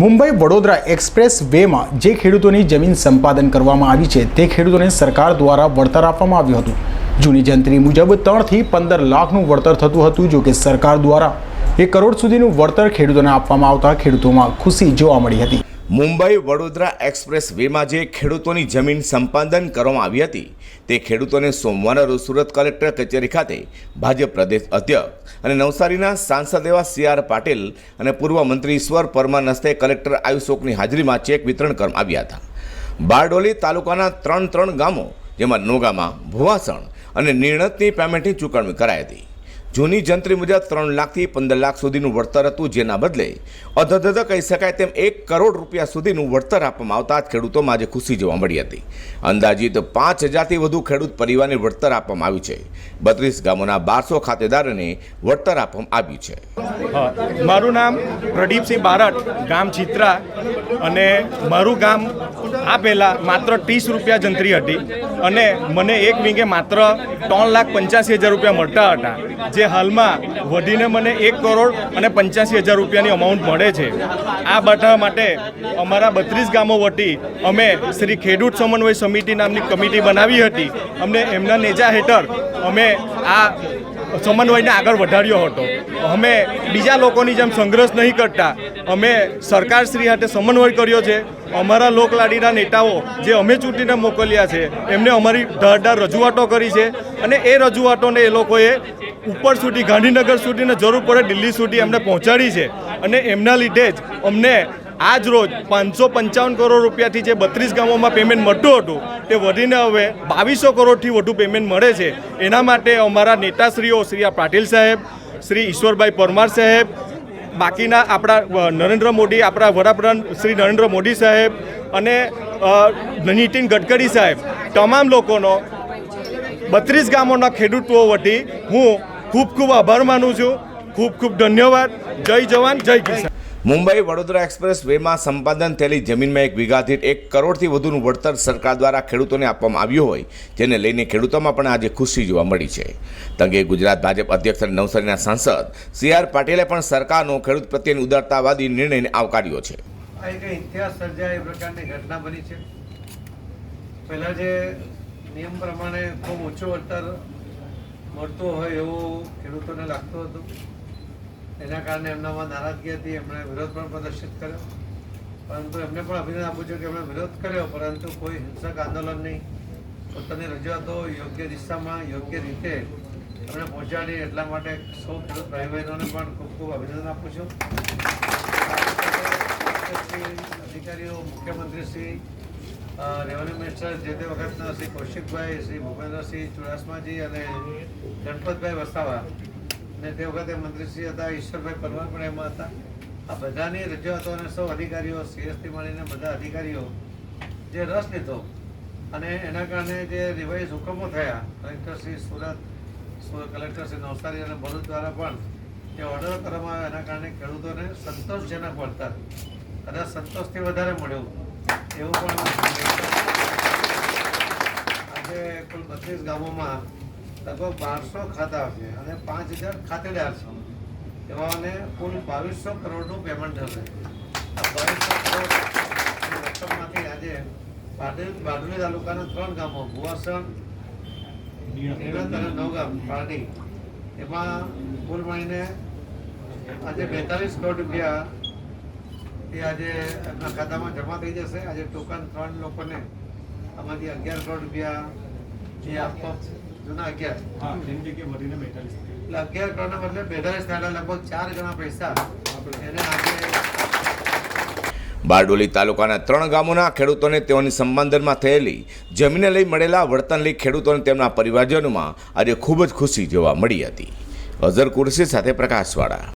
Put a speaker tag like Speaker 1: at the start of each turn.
Speaker 1: Mumbai Vadodara express વેમાં જે ખેડૂતોની જમીન સંપાદન કરવામાં આવી છે તે ખેડૂતોને સરકાર દ્વારા વળતર આપવામાં આવ્યું હતું. જૂની જંત્રી મુજબ ત્રણથી પંદર લાખનું વળતર થતું હતું જો કે સરકાર દ્વારા એક કરોડ સુધીનું વળતર ખેડૂતોને આપવામાં આવતા ખેડૂતોમાં ખુશી જોવા મળી હતી.
Speaker 2: મુંબઈ વડોદરા એક્સપ્રેસ વેમાં જે ખેડૂતોની જમીન સંપાદન કરવામાં આવી હતી, તે ખેડૂતોને સોમવારના રોજ સુરત કલેક્ટર કચેરી ખાતે ભાજપ પ્રદેશ અધ્યક્ષ અને નવસારીના સાંસદ એવા સી આર પાટીલ અને પૂર્વ મંત્રી ઈશ્વર પરમાર હસ્તે કલેક્ટર આયુષોકની હાજરીમાં ચેક વિતરણ કરવામાં આવ્યા હતા. બારડોલી તાલુકાના ત્રણ ત્રણ ગામો, જેમાં નોગામાં ભુવાસણ અને નિર્ણતની પેમેન્ટની ચૂકવણી કરાઈ હતી. જૂની જંત્રી મુજબ ત્રણ લાખથી પંદર લાખ સુધીનું વળતર હતું, જેના બદલે અધધધ કહી શકાય તેમ એક કરોડ રૂપિયા સુધીનું વળતર આપવામાં આવતા જ ખેડૂતોમાં આજે ખુશી જોવા મળી હતી. અંદાજિત પાંચ હજારથી વધુ ખેડૂત પરિવારને વળતર આપવામાં આવ્યું છે. બત્રીસ ગામોના બારસો ખાતેદારોને વળતર આપવામાં આવ્યું છે.
Speaker 3: મારું નામ પ્રદીપસિંહ બારટ, ગામ ચિત્રા, અને મારું ગામ આ પહેલાં માત્ર ત્રીસ રૂપિયા જંત્રી હતી. અને મને એક વીંગે માત્ર ત્રણ લાખ પંચ્યાસી હજાર રૂપિયા મળતા હતા. જે હાલમાં વધીને મને એક કરોડ અને પંચ્યાસી હજાર રૂપિયાની અમાઉન્ટ મળે છે. આ બધા માટે અમારા બત્રીસ ગામો વટી અમે શ્રી ખેડૂત સમન્વય સમિતિ નામની કમિટી બનાવી હતી. અમને એમના નેજા હેઠળ અમે આ સમન્વયને આગળ વધાર્યો હતો. અમે બીજા લોકોની જેમ સંઘર્ષ નહીં કરતા. અમે સરકારશ્રી સાથે સમન્વય કર્યો છે. અમારા લોકલાડીના નેતાઓ જે અમે ચૂંટીને મોકલ્યા છે, એમને અમારી ધારદાર રજૂઆતો કરી છે અને એ રજૂઆતોને એ લોકોએ ઉપર સુધી, ગાંધીનગર સુધીને જરૂર પડે દિલ્હી સુધી એમને પહોંચાડી છે. અને એમના લીધે જ અમને આજ રોજ પાંચસો પંચાવન કરોડ રૂપિયાથી જે બત્રીસ ગામોમાં પેમેન્ટ મળતું હતું, તે વધીને હવે બાવીસો કરોડથી વધુ પેમેન્ટ મળે છે. એના માટે અમારા નેતાશ્રીઓ શ્રી આ પાટીલ સાહેબ, શ્રી ઈશ્વરભાઈ પરમાર સાહેબ, બાકીના આપણા નરેન્દ્ર મોદી, આપણા વડાપ્રધાન શ્રી નરેન્દ્ર મોદી સાહેબ અને નીતિન ગડકરી સાહેબ, તમામ લોકોનો બત્રીસ ગામોના ખેડૂતો વટી હું ખૂબ ખૂબ આભાર માનું છું. ખૂબ ખૂબ ધન્યવાદ. જય જવાન જય કિસાન.
Speaker 2: મુંબઈ વડોદરા એક્સપ્રેસ વેમાં સંપાદન થયેલી જમીનમાં એક વીઘા દીઠ એક કરોડથી વધુનું વળતર સરકાર દ્વારા ખેડૂતોને આપવામાં આવ્યું હોય જેને લઈને ખેડૂતોમાં પણ આજે ખુશી જોવા મળી છે. તંગે ગુજરાત ભાજપ અધ્યક્ષ અને નવસારીના સાંસદ સી આર પાટીલે પણ સરકારનો ખેડૂત પ્રત્યેની ઉદારતાવાદી નિર્ણયને આવકાર્યો છે.
Speaker 4: આ એક ઇતિહાસ સર્જાય એ પ્રકારની ઘટના બની છે. પહેલાં જે નિયમ પ્રમાણે ખૂબ ઊંચું વળતર મળતું હોય એવું ખેડૂતોને લાગતું હતું. એના કારણે એમનામાં નારાજગી હતી, એમણે વિરોધ પણ પ્રદર્શિત કર્યો. પરંતુ એમને પણ અભિનંદન આપું છું કે એમણે વિરોધ કર્યો, પરંતુ કોઈ હિંસક આંદોલન નહીં. પોતાની રજૂઆતો યોગ્ય દિશામાં, યોગ્ય રીતે એમણે પહોંચાડી એટલા માટે સૌ ખેડૂત ભાઈ બહેનોને પણ ખૂબ ખૂબ અભિનંદન આપું છું. અધિકારીઓ મુખ્યમંત્રી શ્રી રેવન્યુ મિનિસ્ટર જે તે વખતના શ્રી કૌશિકભાઈ, શ્રી ભૂપેન્દ્રસિંહ ચુડાસમાજી અને ગણપતભાઈ વસાવા ને તે વખતે મંત્રીશ્રી હતા, ઈશ્વરભાઈ પરમાર પણ એમાં હતા. આ બધાની રજૂઆતો અને સૌ અધિકારીઓ સીએસથી મળીને બધા અધિકારીઓ જે રસ લીધો અને એના કારણે જે રિવાઇઝ હુકમો થયા કલેક્ટરશ્રી સુરત કલેક્ટર કલેક્ટરશ્રી નવસારી અને ભરૂચ દ્વારા પણ જે ઓર્ડર કરવામાં આવ્યો. એના કારણે ખેડૂતોને સંતોષજનક વળતર કદાચ સંતોષથી વધારે મળ્યું. એવું પણ આજે કુલ બત્રીસ ગામોમાં લગભગ બારસો ખાતા છે અને પાંચ હજાર ખાતેદાર છે. એવાને કુલ બાવીસો કરોડનું પેમેન્ટ થશે. બાવીસો કરોડ રકમમાંથી આજે બારડોલી બારડોલી તાલુકાના ત્રણ ગામો, ભુવાસણ નિરંત અને નવગામ, પારડી, એમાં કુલ મળીને આજે બેતાલીસ કરોડ રૂપિયા એ આજે એમના ખાતામાં જમા થઈ જશે. આજે ટોકન ત્રણ લોકોને આમાંથી અગિયાર કરોડ રૂપિયા જે આપવા જૂના અગિયાર. એટલે અગિયાર કરોડના બદલે બેતાલીસ થયેલા લગભગ ચાર ગણા પૈસા એને આજે
Speaker 2: બારડોલી તાલુકાના ત્રણ ગામોના ખેડૂતોને તેઓની સંબંધનમાં થયેલી જમીને લઈ મળેલા વર્તન લઈ ખેડૂતોને તેમના પરિવારજનોમાં આજે ખૂબ જ ખુશી જોવા મળી હતી. અઝર કુરશી સાથે પ્રકાશવાળા